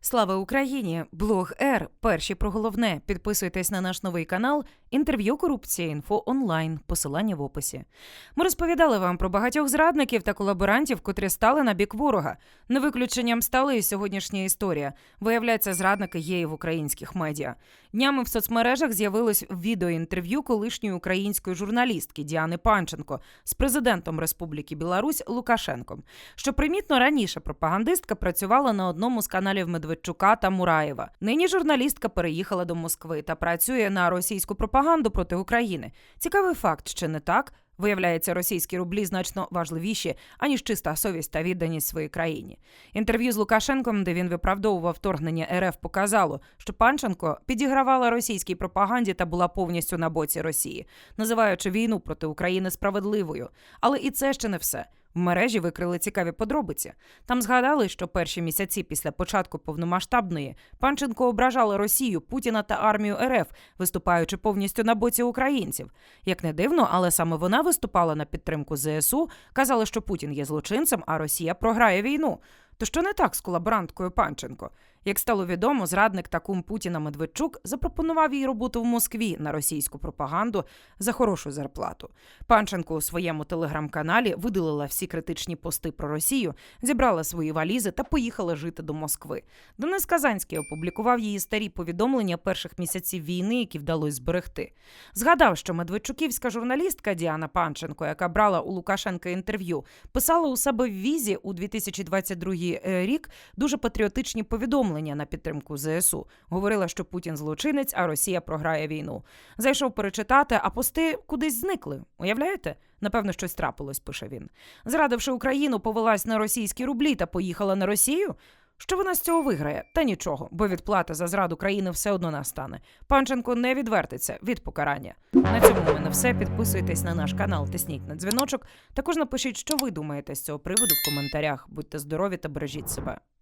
Слава Україні! Блог Р. Перші про головне. Підписуйтесь на наш новий канал. Інтерв'ю корупція інфо онлайн. Посилання в описі. Ми розповідали вам про багатьох зрадників та колаборантів, котрі стали на бік ворога. Не виключенням стала і сьогоднішня історія. Виявляється, зрадники є і в українських медіа. Днями в соцмережах з'явилось відеоінтерв'ю колишньої української журналістки Діани Панченко з президентом Республіки Білорусь Лукашенком. Що примітно раніше пропагандистка працювала на одному з каналів Медведчука та Мураєва. Нині журналістка переїхала до Москви та працює на російську пропаганду проти України. Цікавий факт, чи не так? Виявляється, російські рублі значно важливіші, аніж чиста совість та відданість своїй країні. Інтерв'ю з Лукашенком, де він виправдовував вторгнення РФ, показало, що Панченко підігравала російській пропаганді та була повністю на боці Росії, називаючи війну проти України справедливою. Але і це ще не все. В мережі викрили цікаві подробиці. Там згадали, що перші місяці після початку повномасштабної Панченко ображала Росію, Путіна та армію РФ, виступаючи повністю на боці українців. Як не дивно, але саме вона виступала на підтримку ЗСУ, казала, що Путін є злочинцем, а Росія програє війну. То що не так з колаборанткою Панченко? Як стало відомо, зрадник та кум Путіна Медведчук запропонував їй роботу в Москві на російську пропаганду за хорошу зарплату. Панченко у своєму телеграм-каналі видалила всі критичні пости про Росію, зібрала свої валізи та поїхала жити до Москви. Денис Казанський опублікував її старі повідомлення перших місяців війни, які вдалося зберегти. Згадав, що медведчуківська журналістка Діана Панченко, яка брала у Лукашенка інтерв'ю, писала у себе в візі у 2022 рік дуже патріотичні повідомлення на підтримку ЗСУ. Говорила, що Путін злочинець, а Росія програє війну. Зайшов перечитати, а пости кудись зникли. Уявляєте? Напевно, щось трапилось, пише він. Зрадивши Україну, повелась на російські рублі та поїхала на Росію. Що вона з цього виграє? Та нічого, бо відплата за зраду країни все одно настане. Панченко не відвертиться від покарання. На цьому в мене все. Підписуйтесь на наш канал, тисніть на дзвіночок. Також напишіть, що ви думаєте з цього приводу в коментарях. Будьте здорові та бережіть себе.